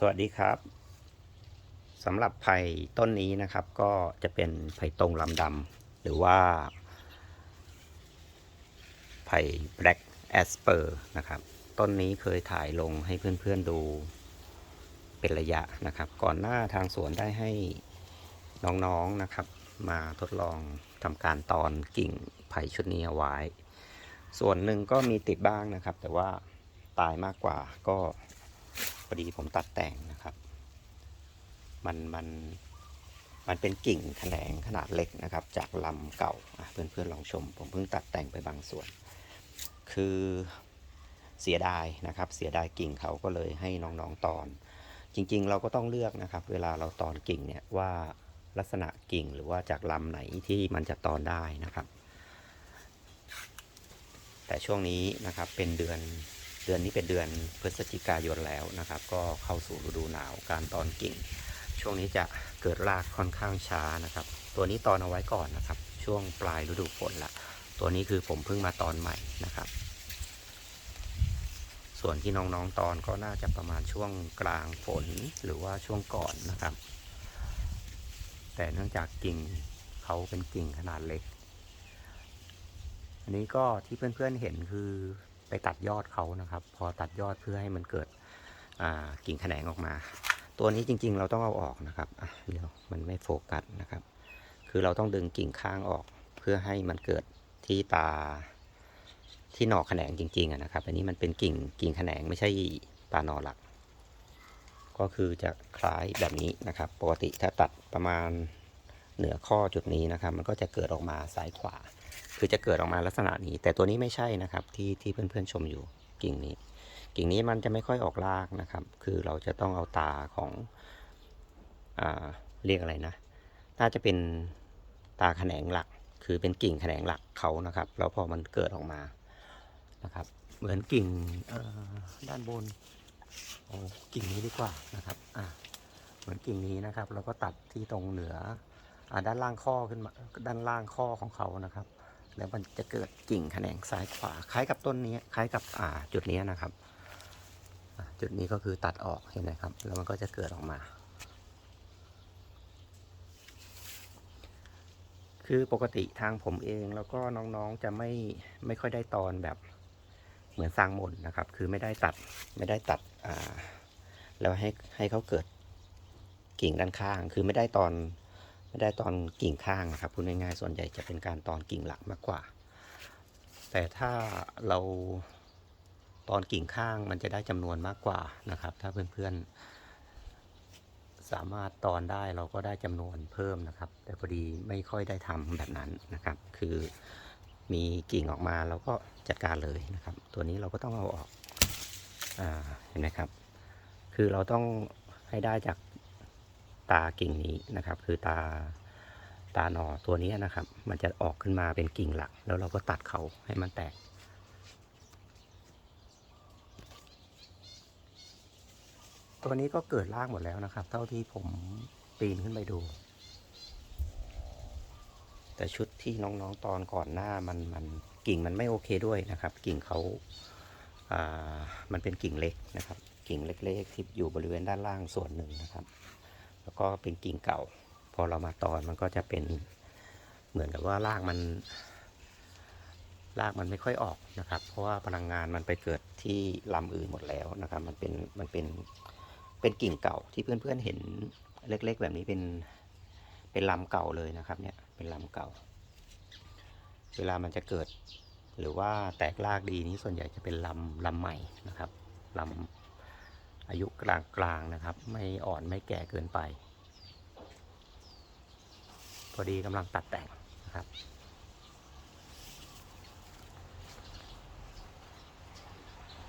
สวัสดีครับสำหรับไผ่ต้นนี้นะครับ ก็จะเป็นไผ่ตรงลำดำหรือว่า ไผ่ Black Asper นะครับ ต้นนี้เคยถ่ายลงให้เพื่อนๆดูเป็นระยะนะครับ ก่อนหน้าทางสวนได้ให้น้องๆนะครับ มาทดลองทำการตอนกิ่งไผ่ชุดนี้เอาไว้ ส่วนหนึ่งก็มีติดบ้างนะครับ แต่ว่าตายมากกว่าก็ พอดีผมตัดแต่งนะครับ มันมันมันเป็นกิ่งแขนงขนาดเล็กนะครับ จากลำเก่าอะเพื่อนๆลองชม ผมเพิ่งตัดแต่งไปบางส่วน คือเสียดายนะครับ เสียดายกิ่งเขาก็เลยให้น้องๆตอน จริงๆ เราก็ต้องเลือกนะครับ เวลาเราตอนกิ่งเนี่ยว่าลักษณะกิ่งหรือว่าจากลำไหนที่มันจะตอนได้นะครับ แต่ช่วงนี้นะครับเป็นเดือน เดือนนี้เป็นเดือนพฤศจิกายนแล้วนะครับ ก็เข้าสู่ฤดูหนาวการตอนกิ่ง ช่วงนี้จะเกิดรากค่อนข้างช้านะครับ ตัวนี้ตอนเอาไว้ก่อนนะครับ ช่วงปลายฤดูฝนละตัวนี้คือผมเพิ่งมาตอนใหม่นะครับ ส่วนที่น้องๆตอนก็น่าจะประมาณช่วงกลางฝนหรือว่าช่วงก่อนนะครับ แต่เนื่องจากกิ่งเขาเป็นกิ่งขนาดเล็ก อันนี้ก็ที่เพื่อนๆเห็นคือ ตัดยอดเขานะครับ พอตัดยอดเพื่อให้มันเกิดกิ่งแขนงออกมา ตัวนี้จริงๆ เราต้องเอาออกนะครับเดี๋ยวมันไม่โฟกัสนะครับ คือเราต้องดึงกิ่งข้างออกเพื่อให้มันเกิดที่ตาที่หนอแขนงจริงๆนะครับ อันนี้มันเป็นกิ่งกิ่งแขนงไม่ใช่ตาหนอหลัก ก็คือจะคล้ายแบบนี้นะครับ ปกติถ้าตัดประมาณเหนือข้อจุดนี้นะครับ มันก็จะเกิดออกมาซ้ายขวา คือจะเกิดออกมาลักษณะนี้ แต่ตัวนี้ไม่ใช่นะครับที่ที่เพื่อนๆชมอยู่กิ่งนี้ กิ่งนี้มันจะไม่ค่อยออกรากนะครับ คือเราจะต้องเอาตาของอ่าเรียกอะไรนะน่าจะเป็นตาแขนงหลัก คือเป็นกิ่งแขนงหลักเขานะครับ แล้วพอมันเกิดออกมานะครับ เหมือนกิ่งด้านบนโอ้กิ่งนี้ดีกว่านะครับอ่าเหมือนกิ่งนี้นะครับ เราก็ตัดที่ตรงเหนืออ่าด้านล่างข้อขึ้นมาด้านล่างข้อของเขานะครับ แล้วมันจะเกิดกิ่งแขนงซ้ายขวา คล้ายกับต้นนี้ คล้ายกับอ่าจุดนี้นะครับ จุดนี้ก็คือตัดออกเห็นไหมครับ แล้วมันก็จะเกิดออกมา คือปกติทางผมเองแล้วก็น้องๆจะไม่ไม่ค่อยได้ตอนแบบเหมือนสร้างมนต์นะครับ คือไม่ได้ตัดไม่ได้ตัดอ่าแล้วให้ให้เขาเกิดกิ่งด้านข้าง คือไม่ได้ตอน ไม่ได้ตอนกิ่งข้างนะครับพูดง่ายๆส่วนใหญ่จะเป็นการตอนกิ่งหลักมากกว่า แต่ถ้าเราตอนกิ่งข้างมันจะได้จำนวนมากกว่านะครับ ถ้าเพื่อนๆ สามารถตอนได้เราก็ได้จำนวนเพิ่มนะครับ แต่พอดีไม่ค่อยได้ทำแบบนั้นนะครับ คือมีกิ่งออกมาเราก็จัดการเลยนะครับ ตัวนี้เราก็ต้องเอาออกอเห็นไหมครับ คือเราต้องให้ได้จาก ตากิ่งนี้นะครับ คือตาตาหนอตัวนี้นะครับ มันจะออกขึ้นมาเป็นกิ่งหลัก แล้วเราก็ตัดเขาให้มันแตก ตัวนี้ก็เกิดรากหมดแล้วนะครับ เท่าที่ผมปีนขึ้นไปดู แต่ชุดที่น้องๆตอนก่อนหน้ามันมันกิ่งมันไม่โอเคด้วยนะครับ กิ่งเขาอ่ามันเป็นกิ่งเล็กนะครับ กิ่งเล็กๆที่อยู่บริเวณด้านล่างส่วนหนึ่งนะครับ แล้วก็เป็นกิ่งเก่า พอเรามาตอนมันก็จะเป็นเหมือนกับว่ารากมันรากมันไม่ค่อยออกนะครับ เพราะว่าพลังงานมันไปเกิดที่ลำอื่นหมดแล้วนะครับ มันเป็นมันเป็นเป็นกิ่งเก่าที่เพื่อนๆเห็นเล็ก ๆ แบบนี้เป็นเป็นลำเก่าเลยนะครับ เนี่ยเป็นลำเก่า เวลามันจะเกิด หรือว่าแตกรากดีนี้ส่วนใหญ่จะเป็นลำลำใหม่นะครับลำอายุกลางกลางๆนะครับ ไม่อ่อนไม่แก่เกินไป พอดีกำลังตัดแต่งนะครับ